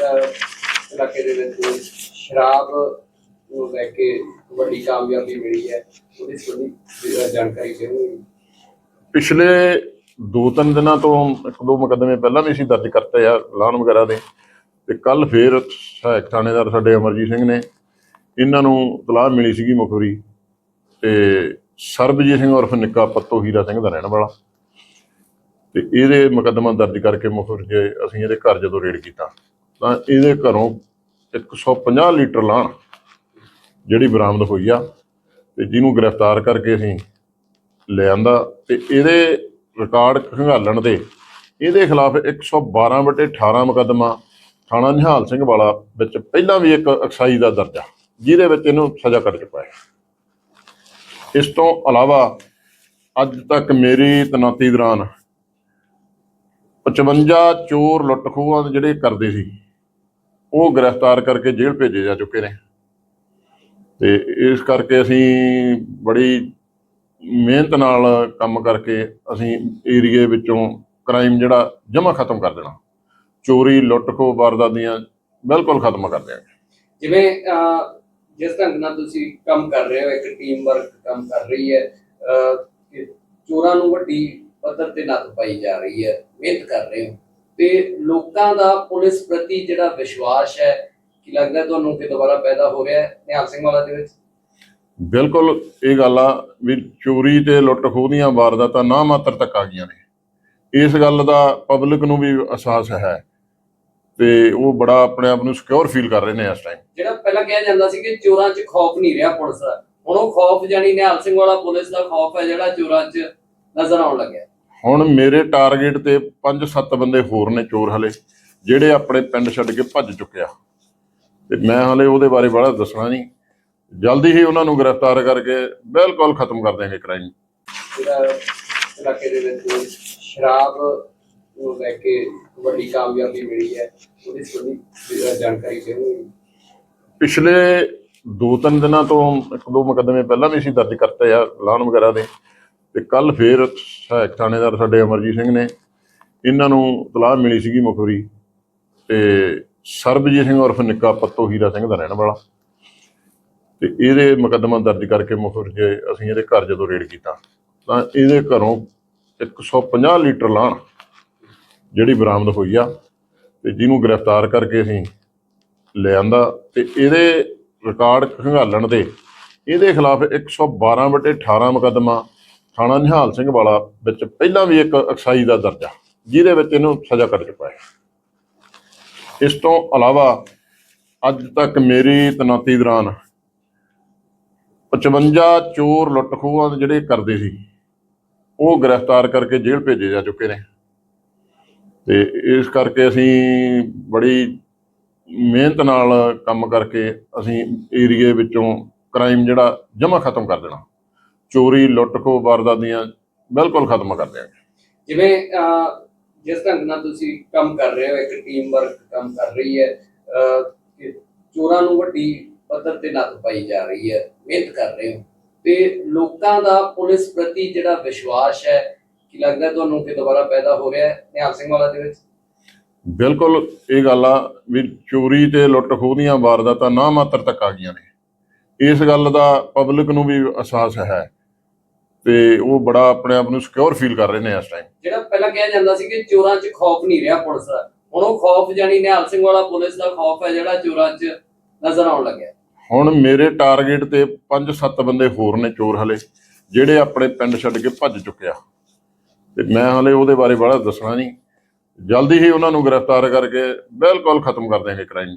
ਇਲਾਕੇ ਦੇ ਵਿੱਚ ਸ਼ਰਾਬ ਨੂੰ ਲੈ ਕੇ ਵੱਡੀ ਕਾਮਯਾਬੀ ਮਿਲੀ ਹੈ, ਉਹਦੀ ਥੋੜੀ ਜਾਣਕਾਰੀ ਦਿਓਗੇ ਪਿਛਲੇ ਦੋ ਤਿੰਨ ਦਿਨਾਂ ਤੋਂ, ਇੱਕ ਦੋ ਮੁਕੱਦਮੇ ਪਹਿਲਾਂ ਵੀ ਅਸੀਂ ਦਰਜ ਕਰਤੇ ਆ ਲਾਨ ਵਗੈਰਾ ਦੇ। ਤੇ ਕੱਲ ਫੇਰ ਸਹਾਇਕ ਥਾਣੇਦਾਰ ਸਾਡੇ ਅਮਰਜੀਤ ਸਿੰਘ ਨੇ ਇਹਨਾਂ ਨੂੰ ਤਲਾਹ ਮਿਲੀ ਸੀਗੀ ਮੁਖਬਰੀ ਤੇ ਸਰਬਜੀਤ ਸਿੰਘ ਉਰਫ ਨਿੱਕਾ ਪੱਤੋ ਹੀਰਾ ਸਿੰਘ ਦਾ ਰਹਿਣ ਵਾਲਾ। ਤੇ ਇਹਦੇ ਮੁਕੱਦਮਾ ਦਰਜ ਕਰਕੇ ਮੁਖਬਰ ਜੇ ਅਸੀਂ ਇਹਦੇ ਘਰ ਜਦੋਂ ਰੇਡ ਕੀਤਾ। ਤਾਂ ਇਹਦੇ ਘਰੋਂ 150 ਲੀਟਰ ਲਾਣ ਜਿਹੜੀ ਬਰਾਮਦ ਹੋਈ ਆ ਤੇ ਜਿਹਨੂੰ ਗ੍ਰਿਫਤਾਰ ਕਰਕੇ ਅਸੀਂ ਲਿਆਂਦਾ ਤੇ ਇਹਦੇ ਰਿਕਾਰਡ ਖੰਗਾਲਣ ਦੇ ਇਹਦੇ ਖਿਲਾਫ 112 ਬਟੇ 18 ਮੁਕੱਦਮਾ ਥਾਣਾ ਨਿਹਾਲ ਸਿੰਘ ਵਾਲਾ ਵਿੱਚ ਪਹਿਲਾਂ ਵੀ ਇੱਕ ਐਕਸਾਈਜ਼ ਦਾ ਦਰਜਾ ਜਿਹਦੇ ਵਿੱਚ ਇਹਨੂੰ ਸਜ਼ਾ ਕੱਟ ਚੁੱਕਾ ਹੈ ਇਸ ਤੋਂ ਇਲਾਵਾ ਅੱਜ ਤੱਕ ਮੇਰੀ ਤਨਾਤੀ ਦੌਰਾਨ 55 ਚੋਰ ਲੁੱਟ ਖੋਹਾਂ ਦੇ ਜਿਹੜੇ ਕਰਦੇ ਸੀ ਉਹ ਗ੍ਰਿਫਤਾਰ ਕਰਕੇ ਜੇਲ੍ਹ ਭੇਜੇ ਜਾ ਚੁੱਕੇ ਨੇ। ਤੇ ਇਸ ਕਰਕੇ ਅਸੀਂ ਬੜੀ ਮਿਹਨਤ ਨਾਲ ਕੰਮ ਕਰਕੇ ਅਸੀਂ ਏਰੀਏ ਵਿੱਚੋਂ ਕ੍ਰਾਈਮ ਜਿਹੜਾ ਜਮਾ ਖਤਮ ਕਰ ਦੇਣਾ। ਚੋਰੀ ਲੁੱਟ ਖੋਹ ਵਾਰਦਾਤੀਆਂ ਬਿਲਕੁਲ ਖਤਮ ਕਰ ਦਿਆਂਗੇ। ਜਿਵੇਂ ਜਿਸ ਢੰਗ ਨਾਲ ਤੁਸੀਂ ਕੰਮ ਕਰ ਰਹੇ ਹੋ, ਇੱਕ ਟੀਮ ਵਰਕ ਕੰਮ ਕਰ ਰਹੀ ਹੈ ਚੋਰਾਂ ਨੂੰ ਵੱਡੀ ਪੱਧਰ ਤੇ ਨੱਥ ਪਾਈ ਜਾ ਰਹੀ ਹੈ, ਮਿਹਨਤ ਕਰ ਰਹੇ ਹੋ। ਤੇ ਲੋਕਾਂ ਦਾ ਪੁਲਿਸ ਪ੍ਰਤੀ ਜਿਹੜਾ ਵਿਸ਼ਵਾਸ ਹੈ ਕੀ ਲੱਗਦਾ ਤੁਹਾਨੂੰ ਕਿ ਦੁਬਾਰਾ ਪੈਦਾ ਹੋ ਰਿਹਾ ਹੈ ਨਿਹਾਲ ਸਿੰਘ ਵਾਲਾ ਦੇ ਵਿੱਚ? ਬਿਲਕੁਲ ਇਹ ਗੱਲ ਆ ਵੀ ਚੋਰੀ ਤੇ ਲੁੱਟ ਖੋਹ ਦੀਆਂ ਵਾਰਦਾਤਾਂ ਨਾ ਮਾਤਰ ਤੱਕ ਆ ਗਈਆਂ ਨੇ। ਇਸ ਗੱਲ ਦਾ ਪਬਲਿਕ ਨੂੰ ਵੀ ਅਹਿਸਾਸ ਹੈ ਤੇ ਉਹ ਬੜਾ ਆਪਣੇ ਆਪ ਨੂੰ ਸਿਕਿਉਰ ਫੀਲ ਕਰ ਰਹੇ ਨੇ ਇਸ ਟਾਈਮ ਜਿਹੜਾ ਪਹਿਲਾਂ ਕਿਹਾ ਜਾਂਦਾ ਸੀ ਕਿ ਚੋਰਾਂ 'ਚ ਖੌਫ ਨਹੀਂ ਰਿਹਾ ਪੁਲਿਸ ਦਾ ਹੁਣ ਉਹ ਖੌਫ ਜਾਨੀ ਨਿਹਾਲ ਸਿੰਘ ਵਾਲਾ ਪੁਲਿਸ ਦਾ ਖੌਫ ਹੈ ਜਿਹੜਾ ਚੋਰਾਂ 'ਚ ਨਜ਼ਰ ਆਉਣ ਲੱਗਿਆ। ਹੁਣ ਮੇਰੇ ਟਾਰਗੇਟ ਤੇ 5-7 ਬੰਦੇ ਹੋਰ ਨੇ ਚੋਰ ਹਲੇ ਜਿਹੜੇ ਆਪਣੇ ਪਿੰਡ ਛੱਡ ਕੇ ਭੱਜ ਚੁੱਕੇ ਆ। ਤੇ ਮੈਂ ਹਲੇ ਉਹਦੇ ਬਾਰੇ ਬੜਾ ਦੱਸਣਾ ਨਹੀਂ। ਜਲਦੀ ਹੀ ਉਹਨਾਂ ਨੂੰ ਗ੍ਰਿਫਤਾਰ ਕਰਕੇ ਬਿਲਕੁਲ ਖਤਮ ਕਰ ਦੇਵਾਂਗੇ ਕ੍ਰਾਈਮ ਜਿਹੜਾ ਇਲਾਕੇ ਦੇ ਵਿੱਚ ਸ਼ਰਾਬ ਨੂੰ ਲੈ ਕੇ ਵੱਡੀ ਕਾਮਯਾਬੀ ਮਿਲੀ ਹੈ ਉਹਦੀ ਥੋੜੀ ਜਾਣਕਾਰੀ ਦਿਓਗੇ ਪਿਛਲੇ ਦੋ ਤਿੰਨ ਦਿਨਾਂ ਤੋਂ ਇੱਕ ਦੋ ਮੁਕੱਦਮੇ ਪਹਿਲਾਂ ਵੀ ਅਸੀਂ ਦਰਜ ਕਰਤੇ ਆ ਲਾਨ ਵਗੈਰਾ ਦੇ। ਤੇ ਕੱਲ ਫੇਰ ਸਹਾਇਕ ਥਾਣੇਦਾਰ ਸਾਡੇ ਅਮਰਜੀਤ ਸਿੰਘ ਨੇ ਇਹਨਾਂ ਨੂੰ ਤਲਾਹ ਮਿਲੀ ਸੀਗੀ ਮੁਖਬਰੀ ਤੇ ਸਰਬਜੀਤ ਸਿੰਘ ਉਰਫ ਨਿੱਕਾ ਪੱਤੋ ਹੀਰਾ ਸਿੰਘ ਦਾ ਰਹਿਣ ਵਾਲਾ। ਤੇ ਇਹਦੇ ਮੁਕੱਦਮਾ ਦਰਜ ਕਰਕੇ ਮੁਖਬਰ ਜੇ ਅਸੀਂ ਇਹਦੇ ਘਰ ਜਦੋਂ ਰੇਡ ਕੀਤਾ, ਤਾਂ ਇਹਦੇ ਘਰੋਂ 150 ਲੀਟਰ ਲਾਣ ਜਿਹੜੀ ਬਰਾਮਦ ਹੋਈ ਆ ਤੇ ਜਿਹਨੂੰ ਗ੍ਰਿਫਤਾਰ ਕਰਕੇ ਅਸੀਂ ਲਿਆਂਦਾ ਤੇ ਇਹਦੇ ਰਿਕਾਰਡ ਖੰਗਾਲਣ ਦੇ ਇਹਦੇ ਖਿਲਾਫ 112 ਬਟੇ 18 ਮੁਕੱਦਮਾ ਥਾਣਾ ਨਿਹਾਲ ਸਿੰਘ ਵਾਲਾ ਵਿੱਚ ਪਹਿਲਾਂ ਵੀ ਇੱਕ ਅਕਸਾਈ ਦਾ ਦਰਜਾ, ਜਿਹਦੇ ਵਿੱਚ ਇਹਨੂੰ ਸਜ਼ਾ ਕੱਟ ਚੁੱਕਾ ਹੈ ਇਸ ਤੋਂ ਇਲਾਵਾ ਅੱਜ ਤੱਕ ਮੇਰੀ ਤਨਾਤੀ ਦੌਰਾਨ 55 ਚੋਰ ਲੁੱਟ ਖੋਹਾਂ ਜਿਹੜੇ ਕਰਦੇ ਸੀ, ਉਹ ਗ੍ਰਿਫਤਾਰ ਕਰਕੇ ਜੇਲ੍ਹ ਭੇਜੇ ਜਾ ਚੁੱਕੇ ਨੇ। ਤੇ ਇਸ ਕਰਕੇ ਅਸੀਂ ਬੜੀ ਮਿਹਨਤ ਨਾਲ ਕੰਮ ਕਰਕੇ ਅਸੀਂ ਏਰੀਏ ਵਿੱਚੋਂ ਕ੍ਰਾਈਮ ਜਿਹੜਾ ਜਮਾ ਖਤਮ ਕਰ ਦੇਣਾ। ਚੋਰੀ ਲੁੱਟ ਖੋਹ ਵਾਰਦਾਤੀਆਂ ਬਿਲਕੁਲ ਖਤਮ ਕਰ ਦਿਆਂਗੇ। ਜਿਵੇਂ ਜਿਸ ਢੰਗ ਨਾਲ ਤੁਸੀਂ ਕੰਮ ਕਰ ਰਹੇ ਹੋ ਇੱਕ ਟੀਮ ਵਰਕ ਕੰਮ ਕਰ ਰਹੀ ਹੈ ਚੋਰਾਂ ਨੂੰ ਵੱਡੀ ਪੱਧਰ ਤੇ ਨੱਥ ਪਾਈ ਜਾ ਰਹੀ ਹੈ ਮਿਹਨਤ ਕਰ ਰਹੇ ਹੋ ਤੇ ਲੋਕਾਂ ਦਾ ਪੁਲਿਸ ਪ੍ਰਤੀ ਜਿਹੜਾ ਵਿਸ਼ਵਾਸ ਹੈ ਕੀ ਲੱਗਦਾ ਤੁਹਾਨੂੰ ਕਿ ਦੁਬਾਰਾ ਪੈਦਾ ਹੋ ਰਿਹਾ ਹੈ ਨਿਹਾਲ ਸਿੰਘ ਵਾਲਾ ਦੇ ਵਿੱਚ? ਬਿਲਕੁਲ ਇਹ ਗੱਲ ਆ ਵੀ ਚੋਰੀ ਤੇ ਲੁੱਟ ਖੋਹ ਦੀਆਂ ਵਾਰਦਾਤਾਂ ਨਾ ਮਾਤਰ ਤੱਕ ਆ ਗਈਆਂ ਨੇ। ਇਸ ਗੱਲ ਦਾ ਪਬਲਿਕ ਨੂੰ ਵੀ ਅਹਿਸਾਸ ਹੈ ਤੇ ਉਹ ਬੜਾ ਆਪਣੇ ਆਪ ਨੂੰ ਸਿਕਿਉਰ ਫੀਲ ਕਰ ਰਹੇ ਨੇ ਇਸ ਟਾਈਮ ਜਿਹੜਾ ਪਹਿਲਾਂ ਕਿਹਾ ਜਾਂਦਾ ਸੀ ਕਿ ਚੋਰਾਂ 'ਚ ਖੌਫ ਨਹੀਂ ਰਿਹਾ ਪੁਲਿਸ ਦਾ। ਹੁਣ ਉਹ ਖੌਫ ਜਾਨੀ ਨਿਹਾਲ ਸਿੰਘ ਵਾਲਾ ਪੁਲਿਸ ਦਾ ਖੌਫ ਹੈ ਜਿਹੜਾ ਚੋਰਾਂ 'ਚ ਨਜ਼ਰ ਆਉਣ ਲੱਗਿਆ। ਹੁਣ ਮੇਰੇ ਟਾਰਗੇਟ ਤੇ 5-7 ਬੰਦੇ ਹੋਰ ਨੇ ਚੋਰ ਹਲੇ ਜਿਹੜੇ ਆਪਣੇ ਪਿੰਡ ਛੱਡ ਕੇ ਭੱਜ ਚੁੱਕੇ ਆ। ਤੇ ਮੈਂ ਹਲੇ ਉਹਦੇ ਬਾਰੇ ਬੜਾ ਦੱਸਣਾ ਨਹੀਂ। ਜਲਦੀ ਹੀ ਉਹਨਾਂ ਨੂੰ ਗ੍ਰਿਫਤਾਰ ਕਰਕੇ ਬਿਲਕੁਲ ਖਤਮ ਕਰ ਦੇਵਾਂਗੇ ਕ੍ਰਾਈਮ